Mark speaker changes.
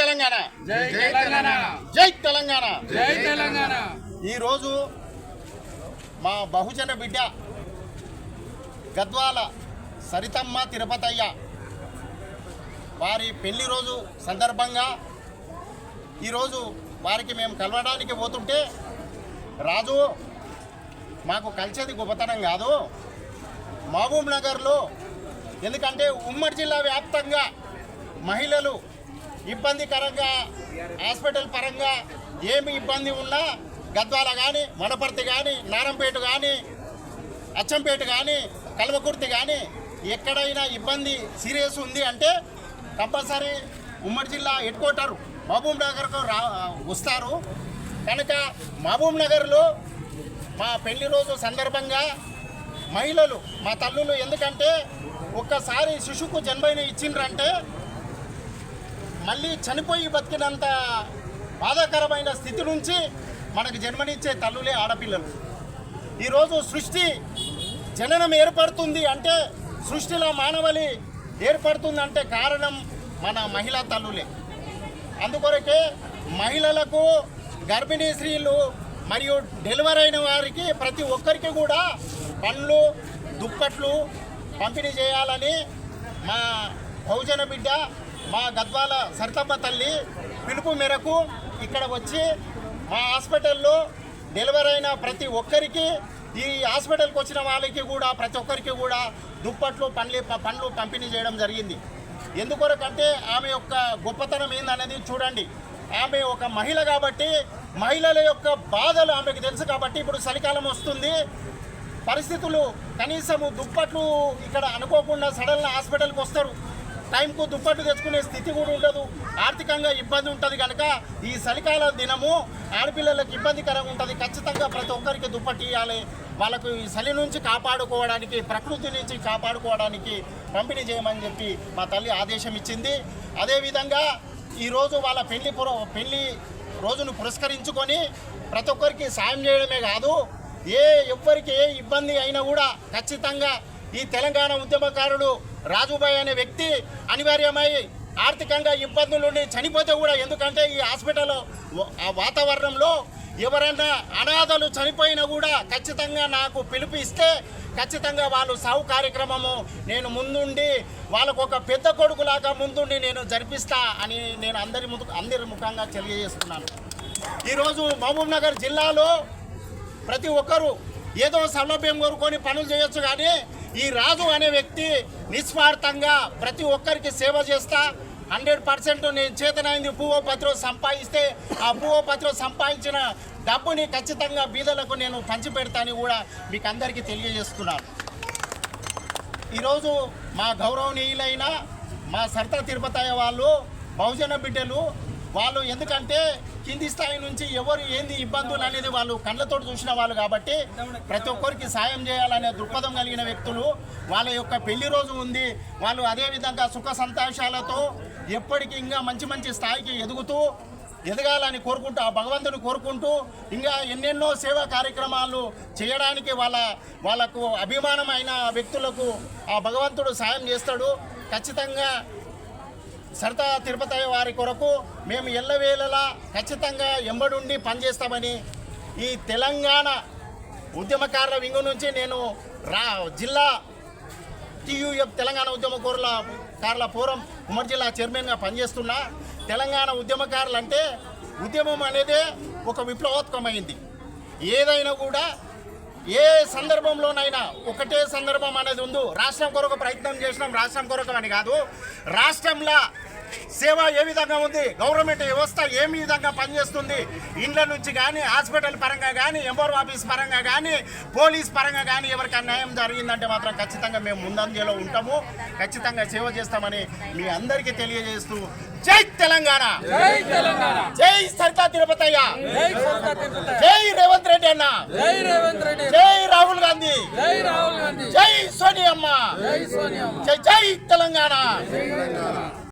Speaker 1: తెలంగాణ.
Speaker 2: జై తెలంగాణ.
Speaker 1: జై తెలంగాణ.
Speaker 2: జై తెలంగాణ.
Speaker 1: ఈరోజు మా బహుజన బిడ్డ గద్వాల సరితమ్మ తిరుపతయ్య వారి పెళ్ళి రోజు సందర్భంగా ఈరోజు వారికి మేము కలవడానికి పోతుంటే రాజు మాకు కలిసేది గొప్పతనం కాదు. మహబూబ్ నగర్లో ఎందుకంటే ఉమ్మడి జిల్లా వ్యాప్తంగా మహిళలు ఇబ్బందికరంగా హాస్పిటల్ పరంగా ఏమి ఇబ్బంది ఉన్నా గద్వాల కానీ మడపర్తి కానీ నారంపేట కానీ అచ్చంపేట కానీ కల్వకుర్తి కానీ ఎక్కడైనా ఇబ్బంది సీరియస్ ఉంది అంటే కంపల్సరీ ఉమ్మడి జిల్లా హెడ్ క్వార్టర్ మహబూబ్ నగర్కు రా వస్తారు. కనుక మహబూబ్ నగర్లో మా పెళ్ళి రోజు సందర్భంగా మహిళలు మా తల్లులు ఎందుకంటే ఒక్కసారి శిశువుకు జన్మని ఇచ్చిండ్రంటే మళ్ళీ చనిపోయి బతికినంత బాధాకరమైన స్థితి నుంచి మనకు జన్మనిచ్చే తల్లులే ఆడపిల్లలు. ఈరోజు సృష్టి జననం ఏర్పడుతుంది అంటే సృష్టిలో మానవలి ఏర్పడుతుంది అంటే కారణం మన మహిళా తల్లులే. అందుకొరకే మహిళలకు గర్భిణీ స్త్రీలు మరియు డెలివరీ అయిన వారికి ప్రతి ఒక్కరికి కూడా పండ్లు దుప్పట్లు పంపిణీ చేయాలని మా బహుజన బిడ్డ మా గద్వాల సరితమ్మ తల్లి పిలుపు మేరకు ఇక్కడ వచ్చి మా హాస్పిటల్లో డెలివరీ అయిన ప్రతి ఒక్కరికి ఈ హాస్పిటల్కి వచ్చిన వాళ్ళకి కూడా ప్రతి ఒక్కరికి కూడా దుప్పట్లు పండ్లు పండ్లు పంపిణీ చేయడం జరిగింది. ఎందుకొరకంటే ఆమె యొక్క గొప్పతనం ఏందనేది చూడండి. ఆమె ఒక మహిళ కాబట్టి మహిళల యొక్క బాధలు ఆమెకు తెలుసు కాబట్టి ఇప్పుడు చలికాలం వస్తుంది. పరిస్థితులు కనీసము దుప్పట్లు ఇక్కడ అనుకోకుండా సడన్ హాస్పిటల్కి వస్తారు. టైంకు దుప్పట్లు తెచ్చుకునే స్థితి కూడా ఉండదు. ఆర్థికంగా ఇబ్బంది ఉంటుంది కనుక ఈ చలికాల దినము ఆడపిల్లలకు ఇబ్బందికరంగా ఉంటుంది. ఖచ్చితంగా ప్రతి ఒక్కరికి దుప్పటి ఇవ్వాలి. వాళ్ళకు ఈ చలి నుంచి కాపాడుకోవడానికి ప్రకృతి నుంచి కాపాడుకోవడానికి పంపిణీ చేయమని చెప్పి మా తల్లి ఆదేశం ఇచ్చింది. అదేవిధంగా ఈరోజు వాళ్ళ పెళ్ళి పుర పెళ్ళి రోజును పురస్కరించుకొని ప్రతి ఒక్కరికి సాయం చేయడమే కాదు ఏ ఎవ్వరికి ఏ ఇబ్బంది అయినా కూడా ఖచ్చితంగా ఈ తెలంగాణ ఉద్యమకారుడు రాజుబాయ్ అనే వ్యక్తి అనివార్యమై ఆర్థికంగా ఇబ్బందులుండి చనిపోతే కూడా ఎందుకంటే ఈ హాస్పిటల్ ఆ వాతావరణంలో ఎవరైనా అనాథలు చనిపోయినా కూడా ఖచ్చితంగా నాకు పిలుపు ఇస్తే ఖచ్చితంగా వాళ్ళు సాగు కార్యక్రమము నేను ముందుండి వాళ్ళకు ఒక పెద్ద కొడుకులాగా ముందుండి నేను జరిపిస్తా అని నేను అందరి ముందు అందరి ముఖంగా తెలియజేస్తున్నాను. ఈరోజు మహబూబ్ నగర్ జిల్లాలో ప్రతి ఒక్కరూ ఏదో సౌలభ్యం కోరుకొని పనులు చేయొచ్చు కానీ ఈ రాజు అనే వ్యక్తి నిస్వార్థంగా ప్రతి ఒక్కరికి సేవ చేస్తా హండ్రెడ్ పర్సెంట్ నేను చేతనైంది పువ్వు పత్రం సంపాదిస్తే ఆ పువ్వు పత్రం సంపాదించిన డబ్బుని ఖచ్చితంగా బీదలకు నేను పంచిపెడతానని కూడా మీకు అందరికీ తెలియజేస్తున్నాను. ఈరోజు మా గౌరవనీయులైన మా సరితా తిరుపతయ్య వాళ్ళు బహుజన బిడ్డలు వాళ్ళు ఎందుకంటే కింది స్థాయి నుంచి ఎవరు ఏంది ఇబ్బందులు అనేది వాళ్ళు కళ్ళతో చూసిన వాళ్ళు కాబట్టి ప్రతి ఒక్కరికి సాయం చేయాలనే దృక్పథం కలిగిన వ్యక్తులు. వాళ్ళ యొక్క పెళ్ళి రోజు ఉంది. వాళ్ళు అదేవిధంగా సుఖ సంతోషాలతో ఎప్పటికీ ఇంకా మంచి మంచి స్థాయికి ఎదుగుతూ ఎదగాలని కోరుకుంటూ ఆ భగవంతుని కోరుకుంటూ ఇంకా ఎన్నెన్నో సేవా కార్యక్రమాలు చేయడానికి వాళ్ళ వాళ్ళకు అభిమానమైన వ్యక్తులకు ఆ భగవంతుడు సాయం చేస్తాడు. ఖచ్చితంగా సరదా తిరుపతి వారి కొరకు మేము ఎల్లవేళలా ఖచ్చితంగా ఎంబడుండి పనిచేస్తామని ఈ తెలంగాణ ఉద్యమకారుల వింగు నుంచి నేను రా జిల్లా టీయూఎఫ్ తెలంగాణ ఉద్యమకారుల కారుల ఫోరం ఉమ్మడి జిల్లా చైర్మన్గా పనిచేస్తున్నా. తెలంగాణ ఉద్యమకారులు అంటే ఉద్యమం అనేదే ఒక విప్లవోత్కమైంది ఏదైనా కూడా ఏ సందర్భంలోనైనా ఒకటే సందర్భం అనేది ఉందో. రాష్ట్రం కొరకు ప్రయత్నం చేసినాం రాష్ట్రం కొరకు అని కాదు. రాష్ట్రంలో సేవ ఏ విధంగా ఉంది? గవర్నమెంట్ వ్యవస్థ ఏ విధంగా పనిచేస్తుంది? ఇండ్ల నుంచి కానీ హాస్పిటల్ పరంగా కానీ ఎంఆర్ ఆఫీస్ పరంగా కానీ పోలీస్ పరంగా కానీ ఎవరికి అన్యాయం జరిగిందంటే మాత్రం ఖచ్చితంగా మేము ముందంజలో ఉంటాము. ఖచ్చితంగా సేవ చేస్తామని మీ అందరికీ తెలియజేస్తూ జై తెలంగాణ!
Speaker 2: జై తెలంగాణ!
Speaker 1: జై సరితా తిరుపతయ్య! జై రేవంత్ రెడ్డి అన్న!
Speaker 2: జై రేవంత్ రెడ్డి
Speaker 1: జై రాహుల్ గాంధీ!
Speaker 2: జై రాహుల్ గాంధీ!
Speaker 1: జై సోనియమ్మ!
Speaker 2: జై సోనియా
Speaker 1: జై జై తెలంగాణ!